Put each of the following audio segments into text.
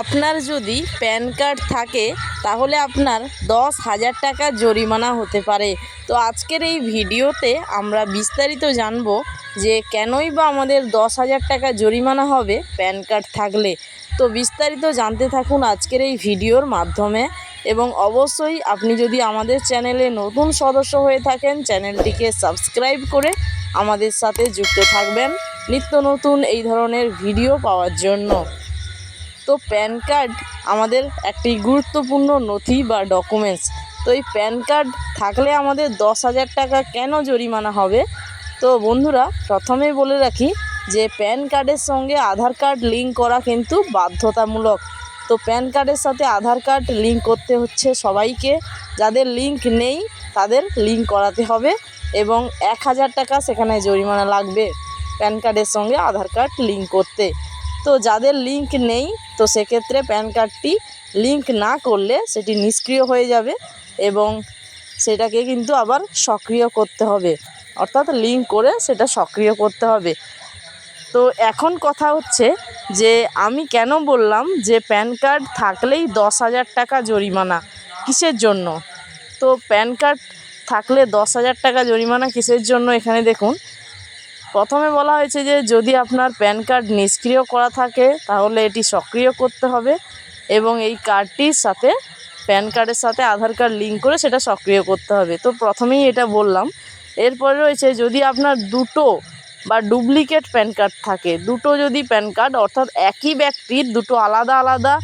আপনার যদি pan card থাকে, তাহলে আপনার দশ হাজার টাকা জরিমানা হতে পারে। তো আজকের এই ভিডিওতে আমরা বিস্তারিত জানব যে কেনই বা আমাদের দশ হাজার টাকা জরিমানা হবে প্যান কার্ড থাকলে। তো বিস্তারিত জানতে থাকুন আজকের এই ভিডিওর মাধ্যমে এবং অবশ্যই আপনি যদি আমাদের চ্যানেলে নতুন সদস্য হয়ে থাকেন, চ্যানেলটিকে সাবস্ক্রাইব করে আমাদের সাথে যুক্ত থাকবেন নিত্য নতুন এই ধরনের ভিডিও পাওয়ার জন্য। তো প্যান কার্ড আমাদের একটি গুরুত্বপূর্ণ নথি বা ডকুমেন্টস। তো এই প্যান কার্ড থাকলে আমাদের দশ হাজার টাকা কেন জরিমানা হবে? তো বন্ধুরা, প্রথমেই বলে রাখি যে প্যান কার্ডের সঙ্গে আধার কার্ড লিঙ্ক করা কিন্তু বাধ্যতামূলক। তো প্যান কার্ডের সাথে আধার কার্ড লিঙ্ক করতে হচ্ছে সবাইকে। যাদের লিঙ্ক নেই, তাদের লিঙ্ক করাতে হবে এবং এক হাজার টাকা সেখানে জরিমানা লাগবে প্যান কার্ডের সঙ্গে আধার কার্ড লিঙ্ক করতে। তো যাদের লিঙ্ক নেই, তো সেক্ষেত্রে প্যান কার্ডটি লিঙ্ক না করলে সেটি নিষ্ক্রিয় হয়ে যাবে এবং সেটাকে কিন্তু আবার সক্রিয় করতে হবে। অর্থাৎ লিঙ্ক করে সেটা সক্রিয় করতে হবে। তো এখন কথা হচ্ছে যে, আমি কেন বললাম যে প্যান কার্ড থাকলেই দশ হাজার টাকা জরিমানা কিসের জন্য? তো প্যান কার্ড থাকলে দশ হাজার টাকা জরিমানা কিসের জন্য? এখানে দেখুন প্রথমে বলা হয়েছে যে যদি আপনার প্যান কার্ড নিষ্ক্রিয় করা থাকে, তাহলে এটি সক্রিয় করতে হবে এবং এই কার্ডটির সাথে, প্যান কার্ডের সাথে আধার কার্ড লিঙ্ক করে সেটা সক্রিয় করতে হবে। তো প্রথমেই এটা বললাম। এরপরে রয়েছে, যদি আপনার দুটো বা ডুপ্লিকেট প্যান কার্ড থাকে, দুটো যদি প্যান কার্ড, অর্থাৎ একই ব্যক্তির দুটো আলাদা আলাদা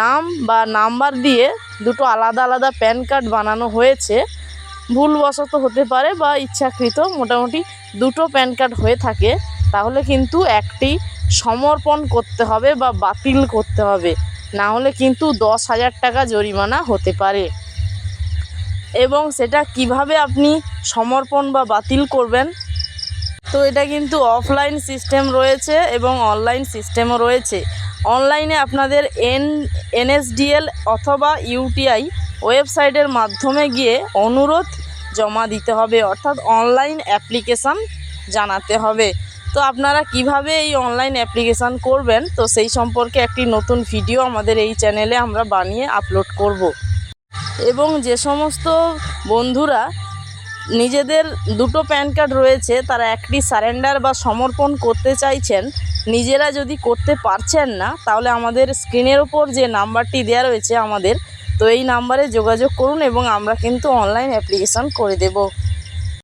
নাম বা নাম্বার দিয়ে দুটো আলাদা আলাদা প্যান কার্ড বানানো হয়েছে ভুলবশত হতে পারে বা ইচ্ছাকৃত মোটামুটি দুটো প্যান কার্ড হয়ে থাকে, তাহলে কিন্তু একটি সমর্পণ করতে হবে বা বাতিল করতে হবে। না হলে কিন্তু দশ হাজার টাকা জরিমানা হতে পারে। এবং সেটা কীভাবে আপনি সমর্পণ বা বাতিল করবেন? তো এটা কিন্তু অফলাইন সিস্টেম রয়েছে এবং অনলাইন সিস্টেমও রয়েছে। অনলাইনে আপনাদের এন, এনএসডিএল অথবা ইউটিআই ওয়েবসাইটের মাধ্যমে গিয়ে অনুরোধ জমা দিতে হবে, অর্থাৎ অনলাইন অ্যাপ্লিকেশান জানাতে হবে। তো আপনারা কীভাবে এই অনলাইন অ্যাপ্লিকেশান করবেন? তো সেই সম্পর্কে একটি নতুন ভিডিও আমাদের এই চ্যানেলে আমরা বানিয়ে আপলোড করব। এবং যে সমস্ত বন্ধুরা নিজেদের দুটো প্যান কার্ড রয়েছে, তারা একটি সারেন্ডার বা সমর্পণ করতে চাইছেন, নিজেরা যদি করতে পারছেন না, তাহলে আমাদের স্ক্রিনের ওপর যে নাম্বারটি দেওয়া রয়েছে আমাদের তো এই নাম্বারে যোগাযোগ করুন এবং আমরা কিন্তু অনলাইন অ্যাপ্লিকেশান করে দেব।